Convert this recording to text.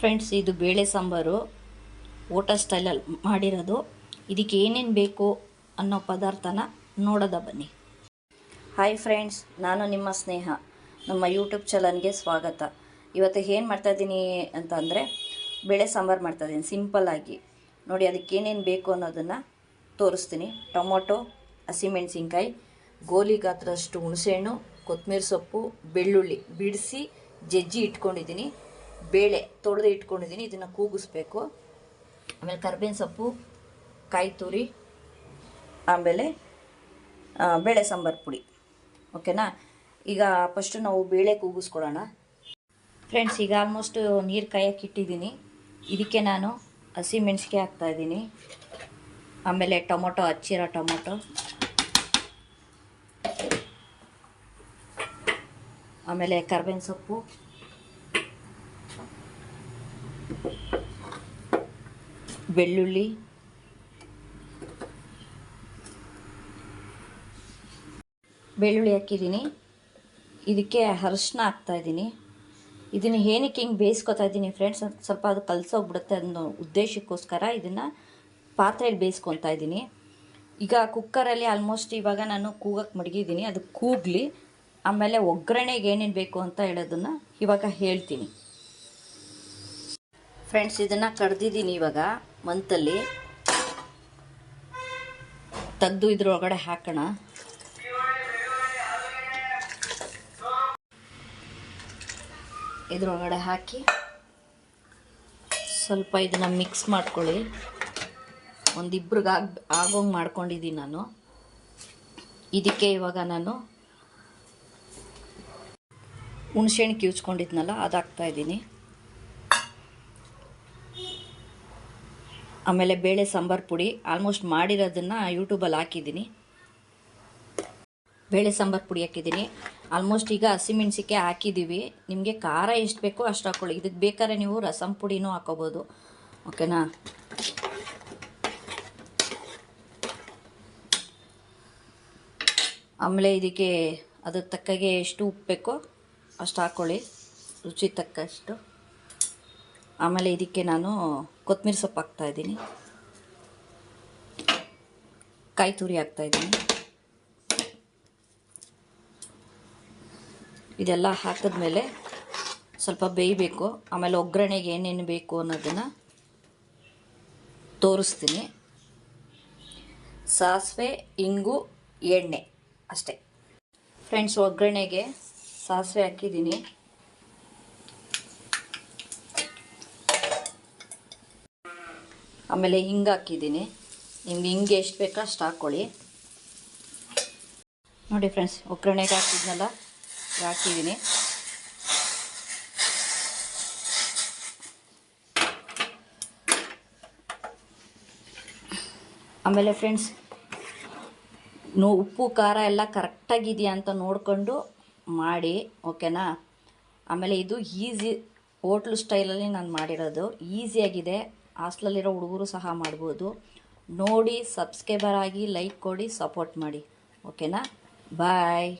Friends ಇದು ಬೇಳೆ ಸಾಂಬಾರು, ಊಟ ಸ್ಟೈಲಲ್ಲಿ ಮಾಡಿರೋದು. ಇದಕ್ಕೆ ಏನೇನು ಬೇಕು ಅನ್ನೋ ಪದಾರ್ಥನ ನೋಡೋದ ಬನ್ನಿ. ಹಾಯ್ ಫ್ರೆಂಡ್ಸ್ ನಾನು ನಿಮ್ಮ ಸ್ನೇಹ. ನಮ್ಮ ಯೂಟ್ಯೂಬ್ ಚಾನಲ್ಗೆ ಸ್ವಾಗತ. ಇವತ್ತು ಏನು ಮಾಡ್ತಾಯಿದ್ದೀನಿ ಅಂತ ಅಂದರೆ ಬೇಳೆ ಸಾಂಬಾರು ಮಾಡ್ತಾಯಿದ್ದೀನಿ ಸಿಂಪಲ್ಲಾಗಿ ನೋಡಿ, ಅದಕ್ಕೆ ಏನೇನು ಬೇಕು ಅನ್ನೋದನ್ನು ತೋರಿಸ್ತೀನಿ. ಟೊಮೊಟೊ ಹಸಿಮೆಣಸಿನ್ಕಾಯಿ ಗೋಲಿ ಗಾತ್ರದಷ್ಟು ಹುಣಸೆಹಣ್ಣು ಕೊತ್ತಂಬರಿ ಸೊಪ್ಪು, ಬೆಳ್ಳುಳ್ಳಿ ಬಿಡಿಸಿ ಜಜ್ಜಿ ಇಟ್ಕೊಂಡಿದ್ದೀನಿ. ಬೇಳೆ ತೊಳೆದು ಇಟ್ಕೊಂಡಿದ್ದೀನಿ, ಇದನ್ನು ಕೂಗಿಸ್ಬೇಕು. ಆಮೇಲೆ ಕರ್ಬೇವಿನ ಸೊಪ್ಪು, ಕಾಯಿ ತುರಿ, ಆಮೇಲೆ ಬೇಳೆ ಸಾಂಬಾರು ಪುಡಿ. ಓಕೆನಾ? ಈಗ ಫಸ್ಟು ನಾವು ಬೇಳೆ ಕೂಗಿಸ್ಕೊಡೋಣ. ಫ್ರೆಂಡ್ಸ್ ಈಗ ಆಲ್ಮೋಸ್ಟ್ ನೀರು ಕಾಯಕ್ಕೆ ಇಟ್ಟಿದ್ದೀನಿ. ಇದಕ್ಕೆ ನಾನು ಹಸಿ ಮೆಣಸಿಗೆ ಹಾಕ್ತಾಯಿದ್ದೀನಿ ಆಮೇಲೆ ಟೊಮೊಟೊ, ಹಚ್ಚಿರೋ ಟೊಮೊಟೊ. ಆಮೇಲೆ ಕರ್ಬೇವಿನ ಸೊಪ್ಪು. ಬೆಳ್ಳುಳ್ಳಿ ಬೆಳ್ಳುಳ್ಳಿ ಹಾಕಿದ್ದೀನಿ ಇದಕ್ಕೆ ಅರಶಿನ ಹಾಕ್ತಾಯಿದ್ದೀನಿ ಇದನ್ನು ಏನಕ್ಕೆ ಹಿಂಗೆ ಬೇಯಿಸ್ಕೊತಾ ಇದ್ದೀನಿ ಫ್ರೆಂಡ್ಸ್ ಸ್ವಲ್ಪ ಅದು ಕಲಸೋಗ್ಬಿಡುತ್ತೆ ಅನ್ನೋ ಉದ್ದೇಶಕ್ಕೋಸ್ಕರ ಇದನ್ನು ಪಾತ್ರೆಯಲ್ಲಿ ಬೇಯಿಸ್ಕೊತಾ ಇದ್ದೀನಿ ಈಗ ಕುಕ್ಕರಲ್ಲಿ ಆಲ್ಮೋಸ್ಟ್ ಇವಾಗ ನಾನು ಕೂಗಕ್ಕೆ ಮಡಗಿದ್ದೀನಿ ಅದು ಕೂಗಲಿ ಆಮೇಲೆ ಒಗ್ಗರಣೆಗೆ ಏನೇನು ಬೇಕು ಅಂತ ಹೇಳೋದನ್ನು ಇವಾಗ ಹೇಳ್ತೀನಿ ಫ್ರೆಂಡ್ಸ್ ಇದನ್ನು ಕಡ್ದಿದ್ದೀನಿ ಇವಾಗ ಮಂತಲ್ಲಿ ತೆಗ್ದು ಇದ್ರೊಳಗಡೆ ಹಾಕೋಣ. ಇದ್ರೊಳಗಡೆ ಹಾಕಿ ಸ್ವಲ್ಪ ಇದನ್ನು ಮಿಕ್ಸ್ ಮಾಡ್ಕೊಳ್ಳಿ. ಒಂದಿಬ್ರಿಗೆ ಆಗ, ಆಗೋಂಗೆ ಮಾಡ್ಕೊಂಡಿದ್ದೀನಿ ನಾನು. ಇದಕ್ಕೆ ಇವಾಗ ನಾನು ಹುಣ್ಸೆಹಣ್ಣು ಕಿವುಚ್ಕೊಂಡಿದ್ನಲ್ಲ ಅದು ಹಾಕ್ತಾ ಆಮೇಲೆ ಬೇಳೆ ಸಾಂಬಾರು ಪುಡಿ ಆಲ್ಮೋಸ್ಟ್ ಮಾಡಿರೋದನ್ನು ಯೂಟ್ಯೂಬಲ್ಲಿ ಹಾಕಿದ್ದೀನಿ. ಬೇಳೆ ಸಾಂಬಾರು ಪುಡಿ ಹಾಕಿದ್ದೀನಿ. ಆಲ್ಮೋಸ್ಟ್ ಈಗ ಹಸಿಮೆಣ್ಸಿಕೆ ಹಾಕಿದ್ದೀವಿ ನಿಮಗೆ ಖಾರ ಎಷ್ಟು ಬೇಕೋ ಅಷ್ಟು ಹಾಕ್ಕೊಳ್ಳಿ ಇದಕ್ಕೆ ಬೇಕಾದ್ರೆ ನೀವು ರಸಂ ಪುಡಿನೂ ಹಾಕೋಬೋದು. ಓಕೆನಾ ಆಮೇಲೆ ಇದಕ್ಕೆ ಅದಕ್ಕೆ ತಕ್ಕಾಗೆ ಎಷ್ಟು ಉಪ್ಪು ಬೇಕೋ ಅಷ್ಟು ಹಾಕ್ಕೊಳ್ಳಿ ರುಚಿ ತಕ್ಕಷ್ಟು. ಆಮೇಲೆ ಇದಕ್ಕೆ ನಾನು ಕೊತ್ತಂಬರಿ ಸೊಪ್ಪು ಹಾಕ್ತಾಯಿದ್ದೀನಿ ಕಾಯಿ ತುರಿ ಹಾಕ್ತಾಯಿದ್ದೀನಿ ಇದೆಲ್ಲ ಹಾಕಿದ್ಮೇಲೆ ಸ್ವಲ್ಪ ಬೇಯಬೇಕು. ಆಮೇಲೆ ಒಗ್ಗರಣೆಗೆ ಏನೇನು ಬೇಕು ಅನ್ನೋದನ್ನು ತೋರಿಸ್ತೀನಿ. ಸಾಸಿವೆ, ಇಂಗು, ಎಣ್ಣೆ ಅಷ್ಟೇ. ಫ್ರೆಂಡ್ಸ್, ಒಗ್ಗರಣೆಗೆ ಸಾಸಿವೆ ಹಾಕಿದ್ದೀನಿ. ಆಮೇಲೆ ಹಿಂಗೆ ಹಾಕಿದ್ದೀನಿ. ನಿಮ್ಗೆ ಹಿಂಗೆ ಎಷ್ಟು ಬೇಕೋ ಅಷ್ಟು ಹಾಕ್ಕೊಳ್ಳಿ ನೋಡಿ ಫ್ರೆಂಡ್ಸ್ ಒಗ್ಗರಣೆಗೆ ಹಾಕಿದ್ನಲ್ಲ ಹಾಕಿದ್ದೀನಿ. ಆಮೇಲೆ ಫ್ರೆಂಡ್ಸ್ ನೋ ಉಪ್ಪು, ಖಾರ ಎಲ್ಲ ಕರೆಕ್ಟಾಗಿದೆಯಾ ಅಂತ ನೋಡಿಕೊಂಡು ಮಾಡಿ ಓಕೆನಾ ಆಮೇಲೆ ಇದು ಈಸಿ ಹೋಟ್ಲು ಸ್ಟೈಲಲ್ಲಿ ನಾನು ಮಾಡಿರೋದು. ಈಸಿಯಾಗಿದೆ ಹಾಸ್ಟೆಲಲ್ಲಿರೋ ಹುಡುಗರು ಸಹ ಮಾಡ್ಬೋದು. ನೋಡಿ ಸಬ್ಸ್ಕ್ರೈಬರ್ ಆಗಿ ಲೈಕ್ ಕೊಡಿ ಸಪೋರ್ಟ್ ಮಾಡಿ. ಓಕೆನಾ? ಬಾಯ್.